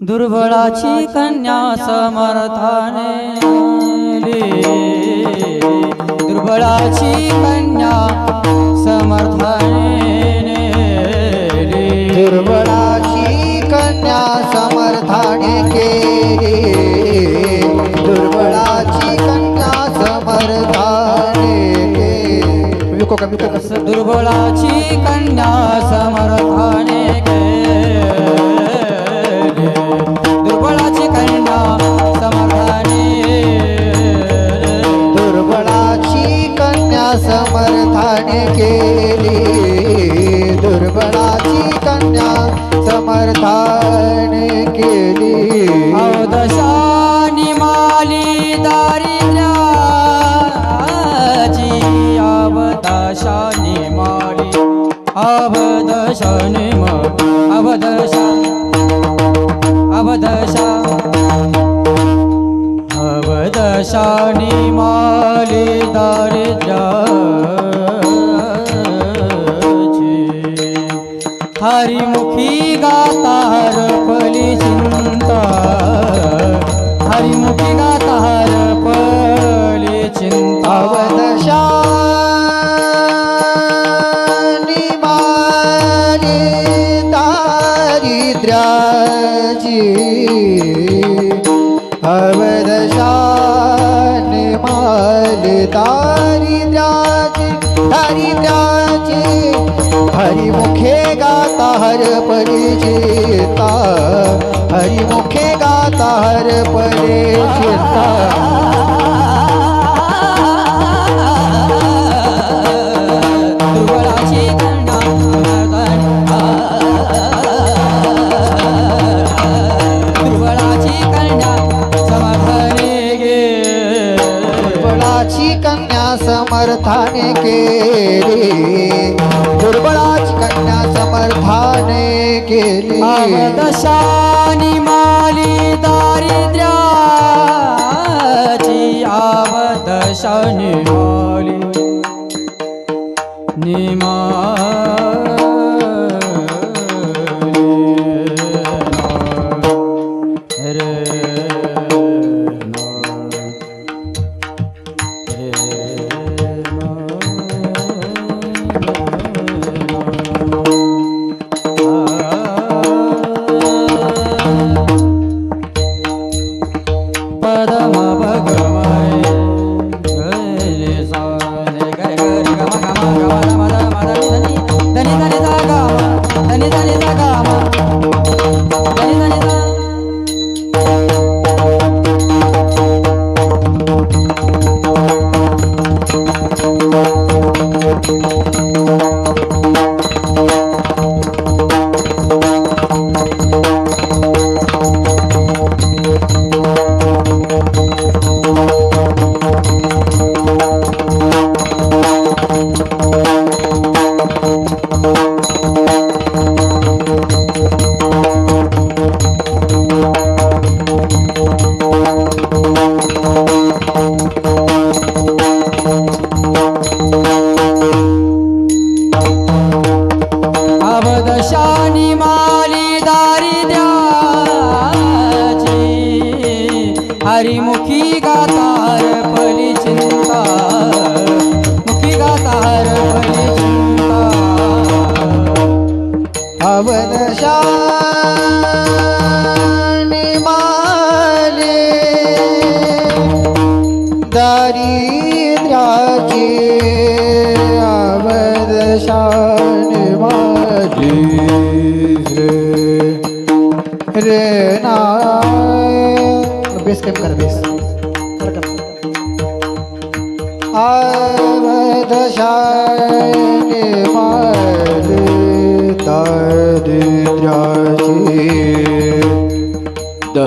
दुर्बळाची कन्या समर्थाने. दुर्बळाची कन्या समर्थाने. दुर्बळाची कन्या समर्थाने केली दुर्बळाची कन्या समर्थाने का का दुर्बळाची कन्या समर्थाने केली. दुर्बळाची कन्या समर्थाने केली. दशानी माली दारिद्र्याची अवदशानी माली. अवदशानी अवदशा अवदशा दशानि माले दारिद्र्याची. हरिमुखी गा दारिद्र्याची दारिद्र्याची हरिमुखे गाता हर परिचिता हरिमुखे गाता हर परिचिता. समर्थाने केली दुर्बळाची कन्या समर्थाने केली दशानी माली दारिद्र्याची आवदशानी माली। निमा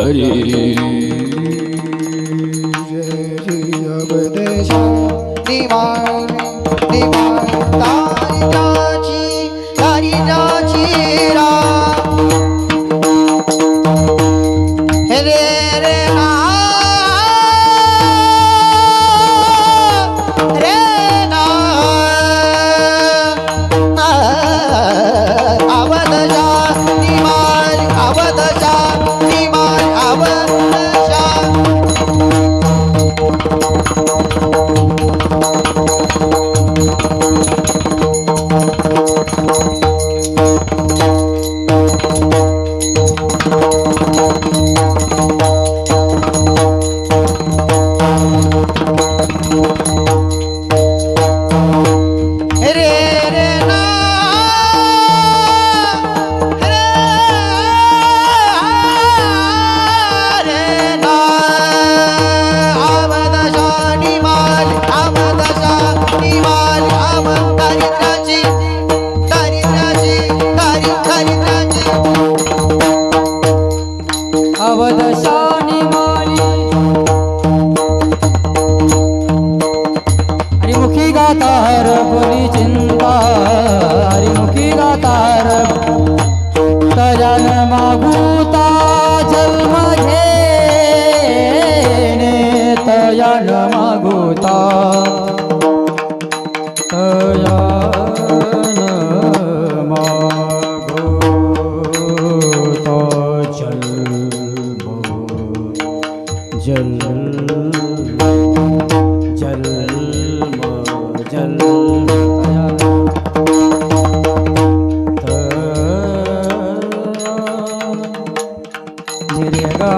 दारिद्र्याची अवदशा निमाल निमाल दारिद्र्याची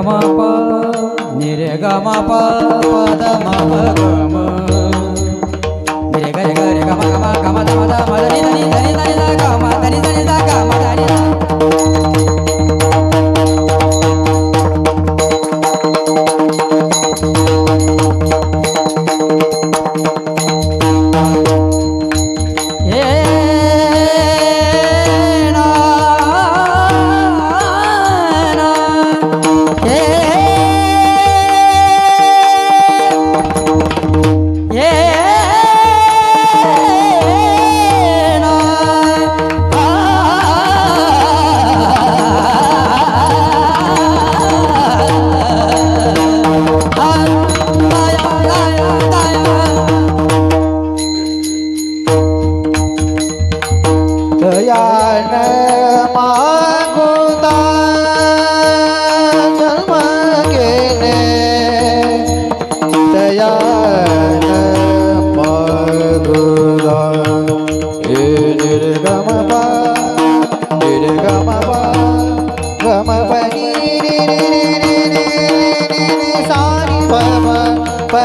मा पा निरे ग मा पा द मा ग म निरे ग रे ग रे ग मा ग मा ग मा द मा द मा द नि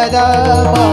da ba